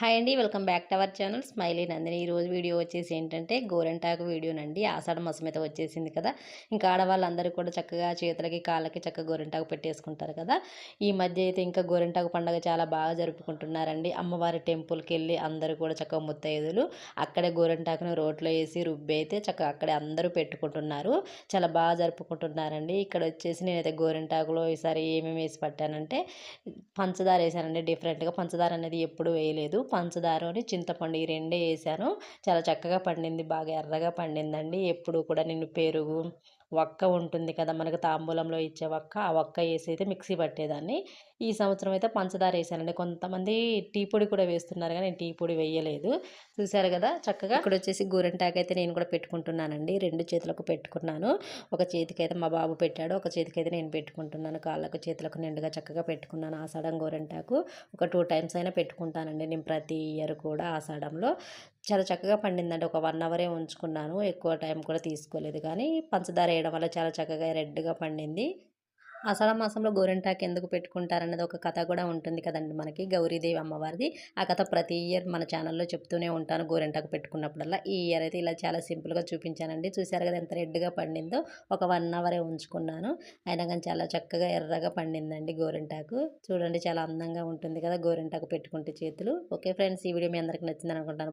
Hi అండి welcome back to our channel smiley Nandini. ఈరోజు video వచ్చేసి ఏంటంటే గోరెంటాకు వీడియోనండి. ఆషాఢ మాసం వచ్చేసింది కదా. ఇంకా ఆడవాళ్ళందరూ కూడా చక్కగా చేతులకి కాళ్ళకి చక్కగా గోరెంటాకు పెట్టేసుకుంటారు కదా. ఈ మధ్య అయితే ఇంకా గోరెంటాకు పండుగ చాలా బాగా జరుపుకుంటున్నారండి. అమ్మవారి టెంపుల్కి వెళ్ళి అందరూ కూడా చక్కగా ముత్తైదులు అక్కడే గోరెంటాకును రోట్లో వేసి రుబ్బి అయితే చక్కగా అక్కడే అందరూ పెట్టుకుంటున్నారు. చాలా బాగా జరుపుకుంటున్నారండి. ఇక్కడ వచ్చేసి నేనైతే గోరెంటాకులో ఈసారి ఏమేమి వేసి పట్టానంటే పంచదార వేసానండి. డిఫరెంట్గా పంచదార అనేది ఎప్పుడూ వేయలేదు. పంచదారని చింతపండు ఈ రెండే వేసాను. చాలా చక్కగా పండింది బాగా ఎర్రగా పండిందండి. ఎప్పుడు కూడా నేను పెరుగు వక్క ఉంటుంది కదా మనకు తాంబూలంలో ఇచ్చే వక్క ఆ వక్క వేసి అయితే మిక్సీ పట్టేదాన్ని. ఈ సంవత్సరం అయితే పంచదార వేసానండి. కొంతమంది టీ పొడి కూడా వేస్తున్నారు కానీ నేను టీ పొడి వేయలేదు. చూసారు కదా చక్కగా. ఇక్కడ వచ్చేసి గోరెంటాకు అయితే నేను కూడా పెట్టుకుంటున్నానండి. రెండు చేతులకు పెట్టుకున్నాను. ఒక చేతికి అయితే మా బాబు పెట్టాడు. ఒక చేతికి అయితే నేను పెట్టుకుంటున్నాను. కాళ్ళకు చేతులకు నిండుగా చక్కగా పెట్టుకున్నాను ఆషాఢం గోరెంటాకు. ఒక టూ టైమ్స్ అయినా పెట్టుకుంటానండి నేను ప్రతి ఇయర్ కూడా ఆషాఢంలో. చాలా చక్కగా పండిందండి. ఒక వన్ అవరే ఉంచుకున్నాను. ఎక్కువ టైం కూడా తీసుకోలేదు కానీ పంచదార వేయడం వల్ల చాలా చక్కగా రెడ్గా పండింది. అషాఢ మాసంలో గోరింటాకు ఎందుకు పెట్టుకుంటారనేది ఒక కథ కూడా ఉంటుంది కదండి మనకి గౌరీదేవి అమ్మవారిది. ఆ కథ ప్రతి ఇయర్ మన ఛానల్లో చెప్తూనే ఉంటాను గోరింటాకు పెట్టుకున్నప్పుడల్లా. ఈ ఇయర్ అయితే ఇలా చాలా సింపుల్గా చూపించానండి. చూసారు కదా ఎంత రెడ్గా పండిందో? ఒక వన్ అవరే ఉంచుకున్నాను. అయినా కానీ చాలా చక్కగా ఎర్రగా పండిందండి గోరింటాకు. చూడండి చాలా అందంగా ఉంటుంది కదా గోరింటాకు పెట్టుకుంటే చేతులు. ఓకే ఫ్రెండ్స్ ఈ వీడియో మీ అందరికి నచ్చిందని అనుకుంటాను.